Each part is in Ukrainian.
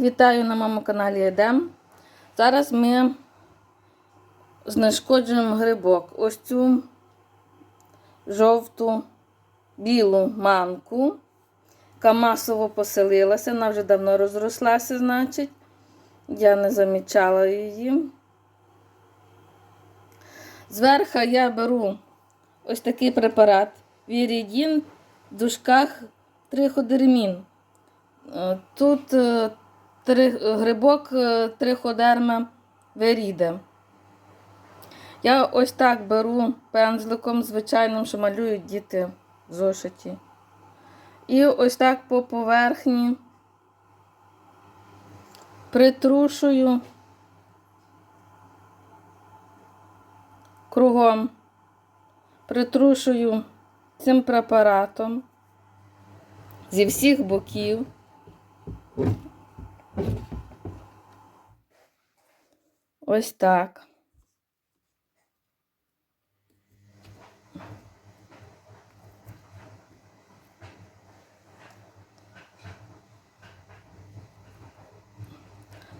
Вітаю на моєму каналі Едем. Зараз ми знешкоджуємо грибок. Ось цю жовту білу манку, яка масово поселилася, вона вже давно розрослася, значить. Я не замічала її. Зверху я беру ось такий препарат Вірідін в дужках триходермін. Е, Тут е, три, грибок е, триходерма веріде. Я ось так беру пензликом звичайним, що малюють діти в зошиті. І ось так по поверхні притрушую кругом, притрушую цим препаратом зі всіх боків. Ось так.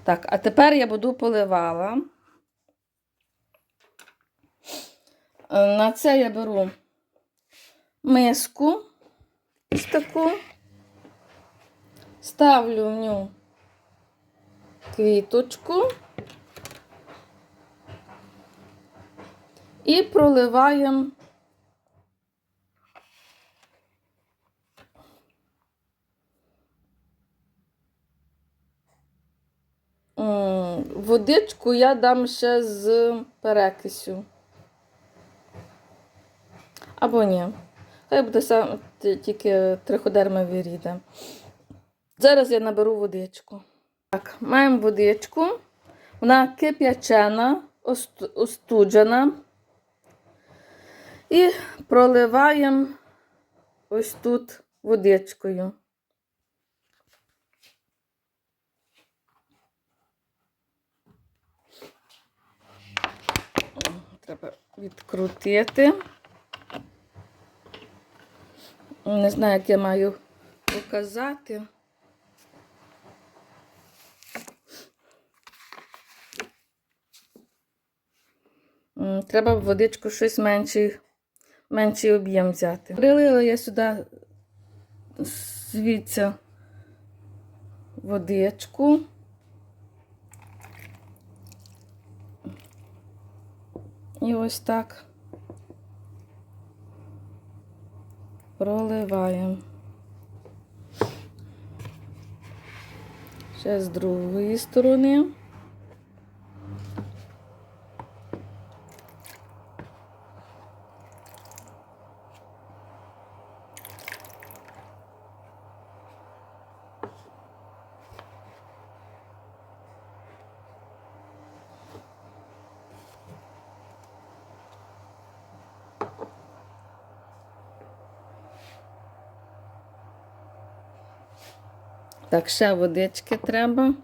Так, а тепер я буду поливала. Е, На це я беру миску ось таку, ставлю в ню квіточку і проливаємо водичку я дам ще з перекисю. Або ні. Хай буде сам тільки триходерма віріде. Зараз я наберу водичку. Так, маємо водичку. Вона кип'ячена, остуджена. І проливаємо ось тут водичкою. Треба відкрутити. Не знаю, як я маю показати. Треба водичку щось менший, менший об'єм взяти. Прилила я сюди звідси водичку. І ось так проливаємо. Ще з другої сторони. Так, ще водички треба.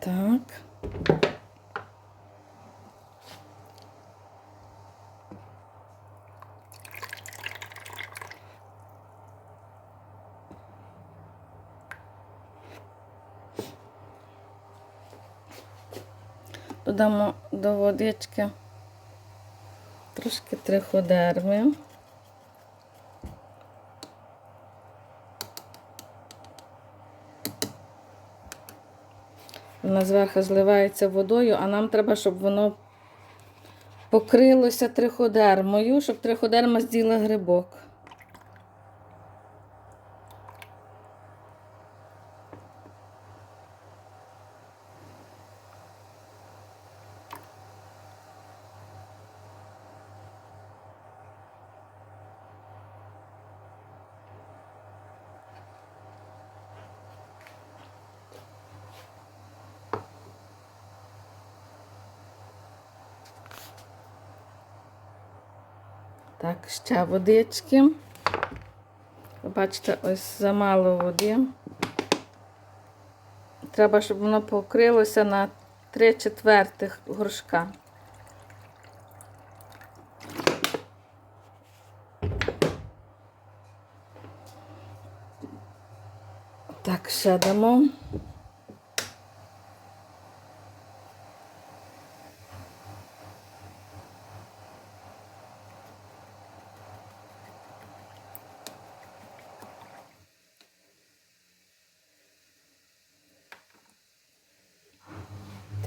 Так. Додамо до водички трошки триходерми. Вона зверху зливається водою, а нам треба, щоб воно покрилося триходермою, щоб триходерма зділа грибок. Так, ще водички. Бачите, ось замало води. Треба, щоб воно покрилося на 3 четвертих горшка. Так, ще дамо.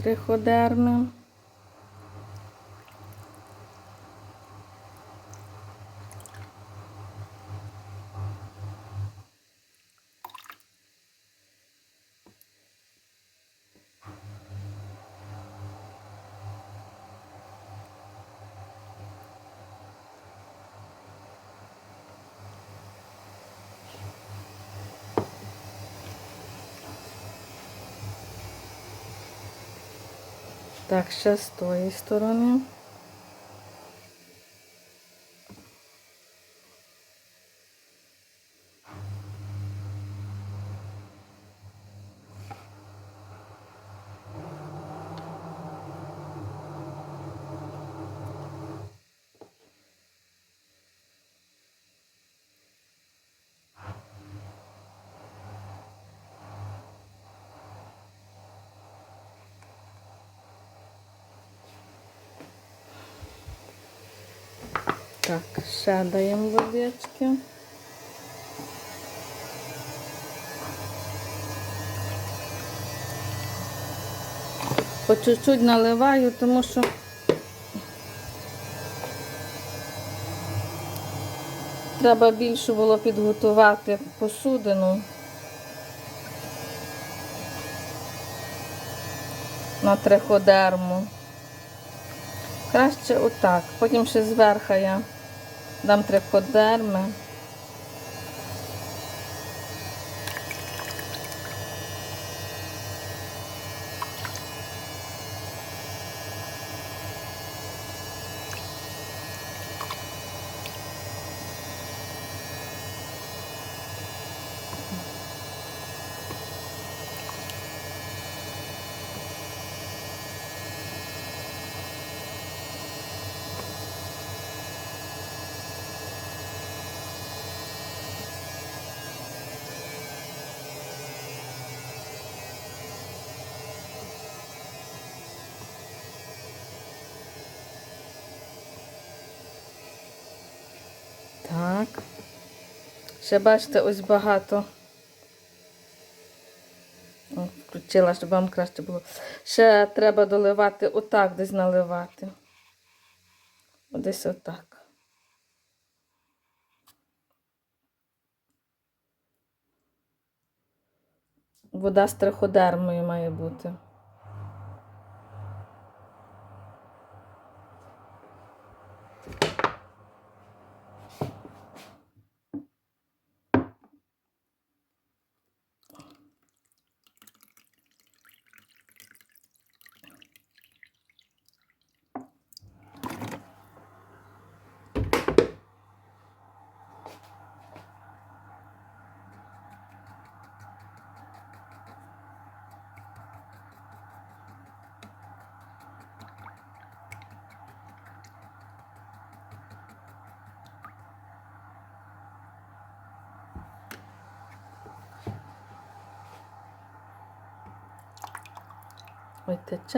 Триходерми. Так, ще з тої сторони. Так, ще даємо водички. По чуть-чуть наливаю, тому що треба більше було підготувати посудину. На триходерму. Краще отак. Потім ще зверху я дам триходерми. Так. Ще бачите, ось багато. О, включила, щоб вам краще було. Ще треба доливати отак, десь наливати. Десь отак. Вода з має бути. ወተቸ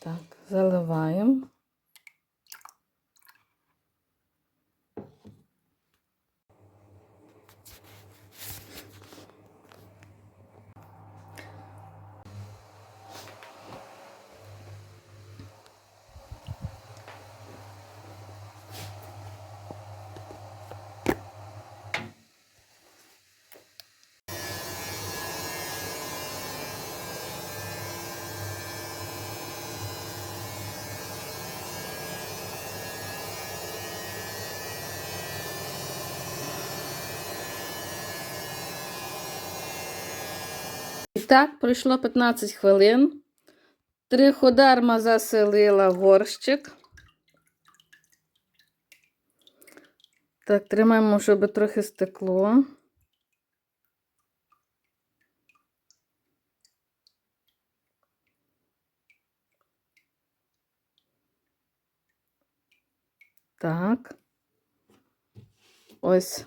Так, заливаємо. І так, пройшло 15 хвилин. Триходерма заселила горщик. Так, тримаємо, щоб трохи стекло. Так. Ось.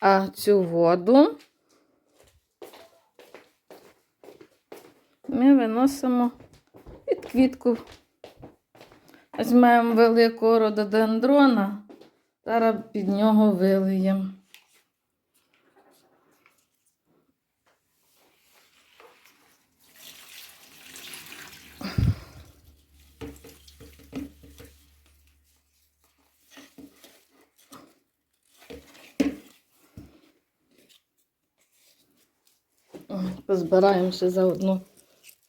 А цю воду ми виносимо під квітку. Візьмемо великого рододендрона, зараз під нього вилиємо. Ой, Позбираємо ще заодно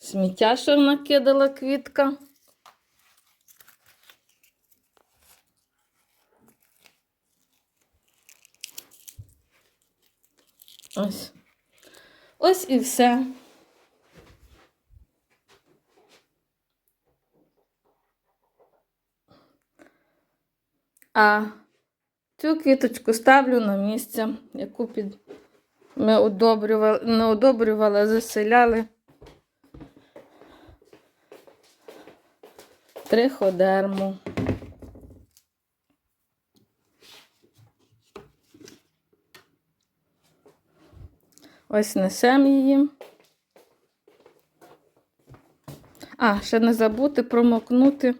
сміття, що накидала квітка. Ось. Ось і все. А цю квіточку ставлю на місце, яку під ми одобрювали, не одобрювали, заселяли. Триходерму. Ось несемо її. А, ще не забути промокнути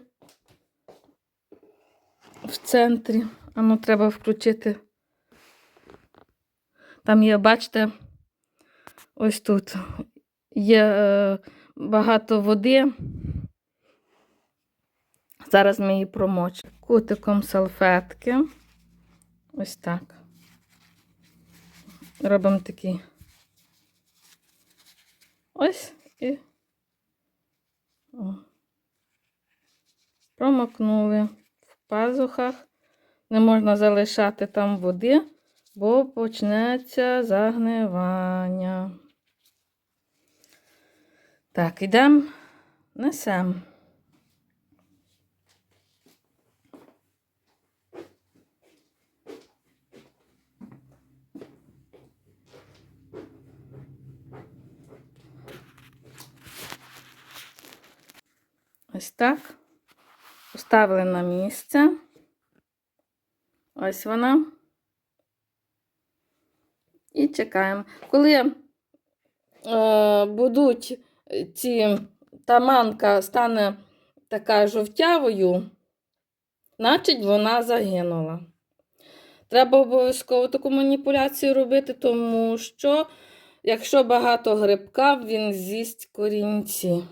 в центрі. А ну, треба включити. Там є, бачите, ось тут є е, багато води. Зараз ми її промочимо. Кутиком салфетки. Ось так. Робимо такий. Ось і О. промокнули в пазухах. Не можна залишати там води, бо почнеться загнивання. Так, йдемо, несемо. Ось так. Поставили на місце. Ось вона. І чекаємо. Коли е, будуть ці таманка стане така жовтявою, значить вона загинула. Треба обов'язково таку маніпуляцію робити, тому що, якщо багато грибка, він з'їсть корінці.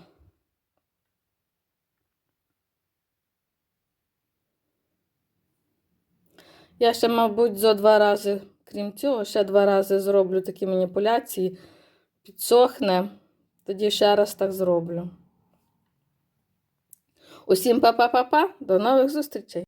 Я ще, мабуть, за два рази, крім цього, ще два рази зроблю такі маніпуляції. Підсохне, тоді ще раз так зроблю. Усім па-па-па-па, до нових зустрічей!